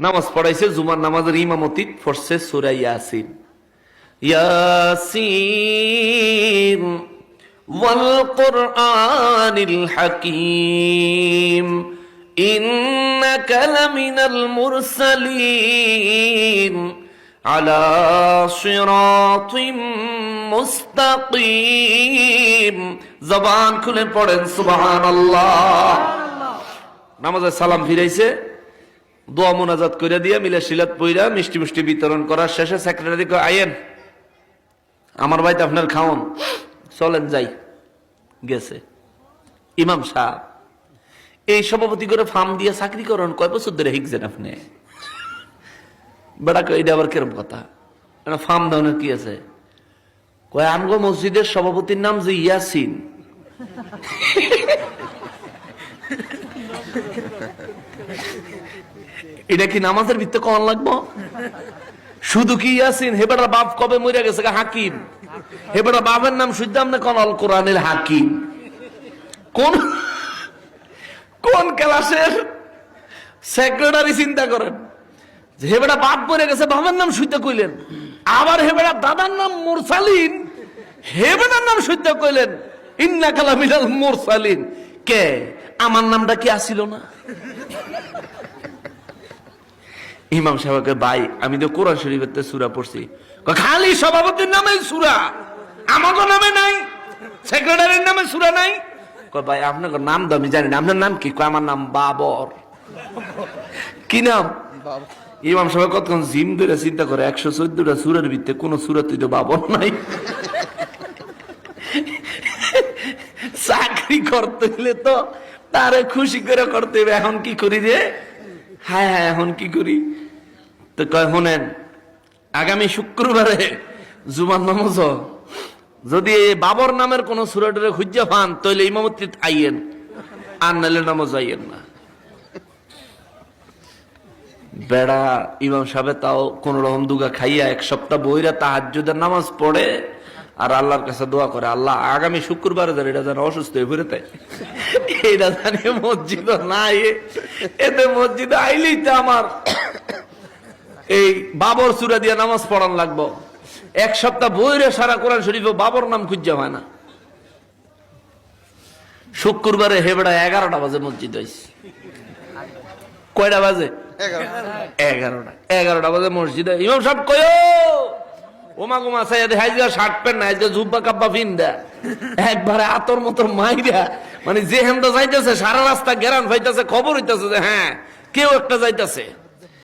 নামাজ পড়াইছে, জুমার নামাজের ইমামতি পড়ছে সুরা আসিন হাকিম, ইন্নাকা আলা জবান খুলে পড়েন, সুবহানাল্লাহ। নামাজে সালাম ফিরাইছে। দোয়া মোনাজাত করে দিয়ে মিলে শিলাত পইরা মিষ্টি মিষ্টি বিতরণ করার শেষে সেক্রেটারি আইয়েন, আমার বাড়িতে আপনার খাওন। চলেন যাই। গেছে। ইমাম সাহেব, এই সভাপতি করে ফার্ম দিয়ে চাকরি করেন, কয় বছর ধরে শিখছেন আপনি? বেড়া এটা আবার কিরম কথা? এটা ফার্ম ধরনের কি আছে? কয়, আমগো মসজিদের সভাপতির নাম যে ইয়াসিন। এটা কি নামাজের ভিত্তে কন লাগবো? শুধু কি ইয়াসিন? হেবেটা বাপ কবে মরে গেছে হাকিম। হেবেটা বাপের নাম শুদ্ধাম না কোন? আল কোরআনের হাকিম। কোন কোন ক্লাসের সেক্রেটারি চিন্তা করেন? হেবেটা বাপ মরে গেছে বাবার নাম শুদ্ধ কইলেন। আবার হেবেটা দাদার নাম মুরসালিন। হেবেটার নাম শুদ্ধ কইলেন। ইন্না কালামিনাল মুরসালিন। কে? আমার নামটা কি আসিল না? ইমাম সাহেবকে ভাই আমি তো কোরআন শরীফের তে সুরা পড়ছি। খালি সভাপতির নামে সুরা আমাকে নামে নাই সেক্রেটারির নামে সুরা নাই। ভাই আপনার নাম তো আমি জানি না আপনার নাম কি? আমার নাম বাবর। কি নাম? ইমাম সাহেব কতক্ষণ জিম ধরে চিন্তা করে একশো চোদ্দটা সুরের ভিত্তে কোন সুরাত তো বাবর নাই। চাকরি করতে হলে তো তারে খুশি করে করতে হবে। এখন কি করি রে হ্যাঁ হ্যাঁ এখন কি করি? তো কয় শোনেন আগামী শুক্রবারে জুমান নামাজ যদি বাবর নামের কোন সুরাটের খুঁজা পান, তাহলে ইমামতি আইয়েন, আর নাহলে নামাজ আইয়েন না। বেড়া, ইমাম সাহেব তাও কোন রকম দুগা খাইয়া এক সপ্তাহ বইরা তাহাজ্জুদের নামাজ পড়ে। আর আল্লাহর কাছে দোয়া করে আল্লাহ আগামী শুক্রবারে যেন এটা যেন অসুস্থ হয়ে ফিরে তাই। এটা জানি মসজিদ নাই এতে মসজিদ আইলেই তো আমার। এই বাবর সুরা দিয়ে নামাজ পড়ান লাগবো। এক সপ্তাহ বইরে সারা কোরআন শরীফ বাবর নাম খুঁজা হয় না। শুক্রবারে হেবড়া এগারোটা বাজে মসজিদ হয়েছে কয়টা বাজে? এগারোটা। এগারোটা বাজে মসজিদে। ইমাম সাহেব কয়? ওমা গোমা শার্ট প্যান্ট একবারে আতর মাইরা মানে যে হেমদা যাইতেছে, সারা রাস্তা গেরান ফাইতেছে, খবর হইতেছে যে হ্যাঁ কেউ একটা যাইতেছে।